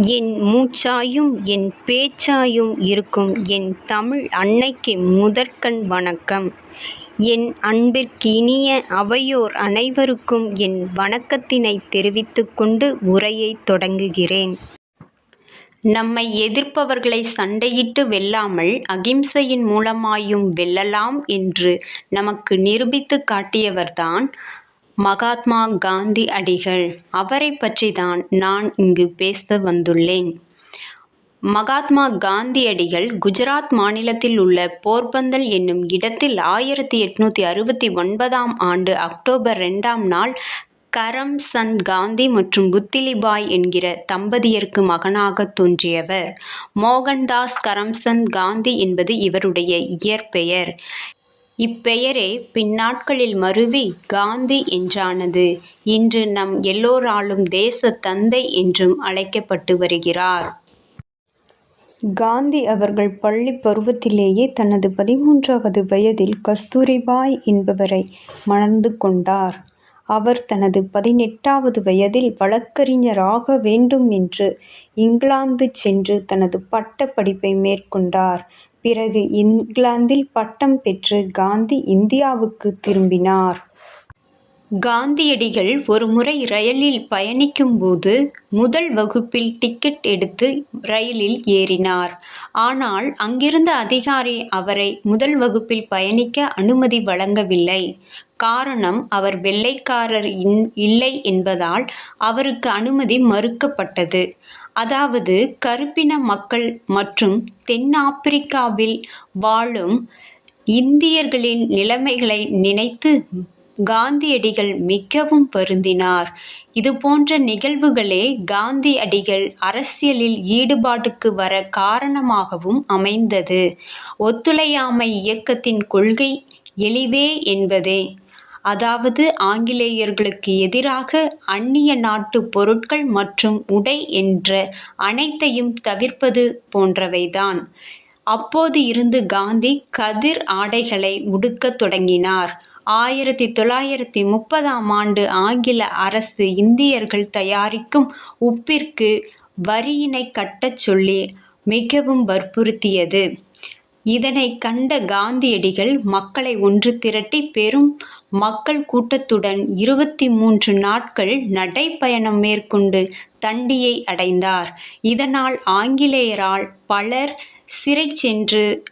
என் மூச்சாயும் என் பேச்சாயும் இருக்கும் என் தமிழ் அன்னைக்கு முதற்கண் வணக்கம். என் அன்பிற்கினிய அவையோர் அனைவருக்கும் என் வணக்கத்தினைத் தெரிவித்துக்கொண்டு உரையைத் தொடங்குகிறேன். நம்மை எதிர்ப்பவர்களை சண்டையிட்டு வெல்லாமல் அகிம்சையின் மூலமாயும் வெல்லலாம் என்று நமக்கு நிரூபித்துக் காட்டியவர்தான் மகாத்மா காந்தி அடிகள். அவரைப் தான் நான் இங்கு பேச வந்துள்ளேன். மகாத்மா காந்தியடிகள் குஜராத் மாநிலத்தில் உள்ள போர்பந்தல் என்னும் இடத்தில் ஆயிரத்தி எட்நூற்றி அறுபத்தி ஒன்பதாம் ஆண்டு அக்டோபர் ரெண்டாம் நாள் கரம்சந்த் காந்தி மற்றும் புத்திலிபாய் என்கிற தம்பதியருக்கு மகனாகத் தோன்றியவர். மோகன்தாஸ் கரம்சந்த் காந்தி என்பது இவருடைய இயற்பெயர். இப்பெயரே பின்னாட்களில் மருவி காந்தி என்றானது. இன்று நம் எல்லோராலும் தேச தந்தை என்றும் அழைக்கப்பட்டு வருகிறார். காந்தி அவர்கள் பள்ளி பருவத்திலேயே தனது பதிமூன்றாவது வயதில் கஸ்தூரிபாய் என்பவரை மணந்து கொண்டார். அவர் தனது பதினெட்டாவது வயதில் வழக்கறிஞராக வேண்டும் என்று இங்கிலாந்து சென்று தனது பட்ட படிப்பை மேற்கொண்டார். பிறகு இங்கிலாந்தில் பட்டம் பெற்று காந்தி இந்தியாவுக்கு திரும்பினார். காந்தியடிகள் ஒருமுறை ரயிலில் பயணிக்கும்போது முதல் வகுப்பில் டிக்கெட் எடுத்து ரயிலில் ஏறினார். ஆனால் அங்கிருந்த அதிகாரி அவரை முதல் வகுப்பில் பயணிக்க அனுமதி வழங்கவில்லை. காரணம் அவர் வெள்ளைக்காரர் இல்லை என்பதால் அவருக்கு அனுமதி மறுக்கப்பட்டது. அதாவது கறுப்பின மக்கள் மற்றும் தென்னாப்பிரிக்காவில் வாழும் இந்தியர்களின் நிலைமைகளை நினைத்து காந்தியடிகள் மிகவும் வருந்தினார். இதுபோன்ற நிகழ்வுகளே காந்தியடிகள் அரசியலில் ஈடுபாட்டுக்கு வர காரணமாகவும் அமைந்தது. ஒத்துழையாமை இயக்கத்தின் கொள்கை எளிதே என்பதே. அதாவது ஆங்கிலேயர்களுக்கு எதிராக அந்நிய நாட்டுப் பொருட்கள் மற்றும் உடை என்ற அனைத்தையும் தவிர்ப்பது போன்றவைதான். அப்போது இருந்து காந்தி கதிர் ஆடைகளை உடுக்கத் தொடங்கினார். ஆயிரத்தி தொள்ளாயிரத்தி முப்பதாம் ஆண்டு ஆங்கில அரசு இந்தியர்கள் தயாரிக்கும் உப்பிற்கு வரியினைக் கட்டச் சொல்லி மிகவும் வற்புறுத்தியது. இதனை கண்ட காந்தியடிகள் மக்களை ஒன்று திரட்டி பெரும் மக்கள் கூட்டத்துடன் இருபத்தி மூன்று நாட்கள் நடைப்பயணம் மேற்கொண்டு தண்டியை அடைந்தார். இதனால் ஆங்கிலேயரால் பலர் சிறை சென்று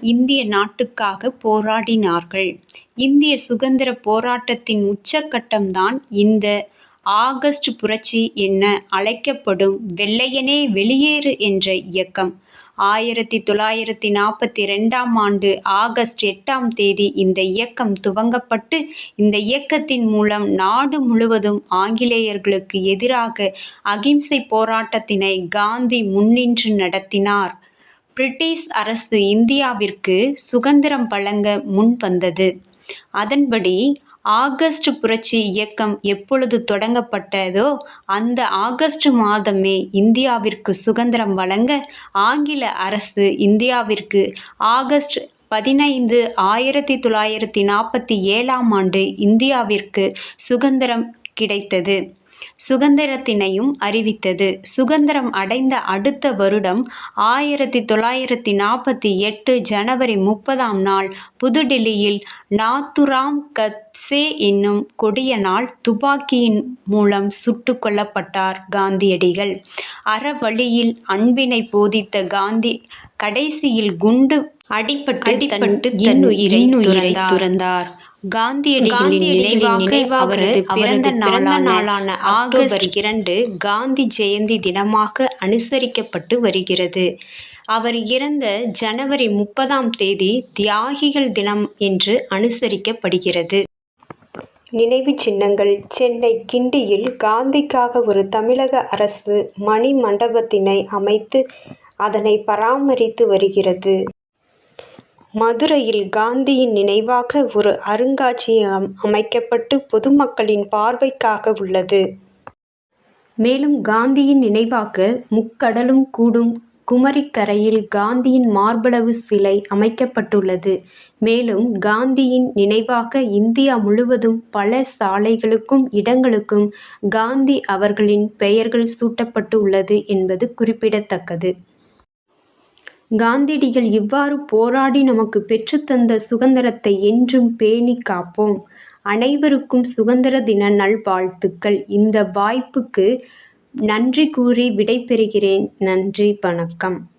இந்திய நாட்டுக்காக போராடினார்கள். இந்திய சுதந்திர போராட்டத்தின் உச்சக்கட்டம்தான் இந்த ஆகஸ்ட் புரட்சி என அழைக்கப்படும் வெள்ளையனே வெளியேறு என்ற இயக்கம். ஆயிரத்தி தொள்ளாயிரத்தி நாற்பத்தி ரெண்டாம் ஆண்டு ஆகஸ்ட் எட்டாம் தேதி இந்த இயக்கம் துவங்கப்பட்டு இந்த இயக்கத்தின் மூலம் நாடு முழுவதும் ஆங்கிலேயர்களுக்கு எதிராக அகிம்சைப் போராட்டத்தினை காந்தி முன்னின்று நடத்தினார். பிரிட்டிஷ் அரசு இந்தியாவிற்கு சுதந்திரம் வழங்க முன் வந்தது. அதன்படி ஆகஸ்ட் புரட்சி இயக்கம் எப்பொழுது தொடங்கப்பட்டதோ அந்த ஆகஸ்ட் மாதமே இந்தியாவிற்கு சுதந்திரம் வழங்க ஆங்கில அரசு இந்தியாவிற்கு ஆகஸ்ட் பதினைந்து ஆயிரத்தி தொள்ளாயிரத்தி நாற்பத்தி ஏழாம் ஆண்டு இந்தியாவிற்கு சுதந்திரம் கிடைத்தது. சுதந்திரத்தினையும் அறிவித்தது. சுதந்திரம் அடைந்த அடுத்த வருடம் ஆயிரத்து தொள்ளாயிரத்து நாற்பத்து எட்டு ஜனவரி முப்பதாம் நாள் புதுடில்லியில் நாத்துராம் கட்சே என்னும் கொடியனால் துப்பாக்கியின் மூலம் சுட்டுக் கொல்லப்பட்டார் காந்தியடிகள். அறவழியில் அன்பினைப் போதித்த காந்தி கடைசியில் குண்டு அடிபட்டு தன் இன்னுயிரைத் துறந்தார். காந்தியடிகளின் நினைவாக அவரது பிறந்த நாளான அக்டோபர் இரண்டு காந்தி ஜெயந்தி தினமாக அனுசரிக்கப்பட்டு வருகிறது. அவர் இறந்த ஜனவரி முப்பதாம் தேதி தியாகிகள் தினம் என்று அனுசரிக்கப்படுகிறது. நினைவுச் சின்னங்கள் சென்னை கிண்டியில் காந்திக்காக ஒரு தமிழக அரசு மணிமண்டபத்தினை அமைத்து அதனை பராமரித்து வருகிறது. மதுரையில் காந்தியின் நினைவாக ஒரு அருங்காட்சியகம் அமைக்கப்பட்டு பொதுமக்களின் பார்வைக்காக உள்ளது. மேலும் காந்தியின் நினைவாக முக்கடலும் கூடும் குமரிக்கரையில் காந்தியின் மார்பளவு சிலை அமைக்கப்பட்டுள்ளது. மேலும் காந்தியின் நினைவாக இந்தியா முழுவதும் பல சாலைகளுக்கும் இடங்களுக்கும் காந்தி அவர்களின் பெயர்கள் சூட்டப்பட்டு உள்ளது என்பது குறிப்பிடத்தக்கது. காந்தியடிகள் இவ்வாறு போராடி நமக்கு பெற்றுத்தந்த சுதந்திரத்தை என்றும் பேணி காப்போம். அனைவருக்கும் சுதந்திர தின நல்வாழ்த்துக்கள். இந்த வாய்ப்புக்கு நன்றி கூறி விடைபெறுகிறேன். நன்றி, வணக்கம்.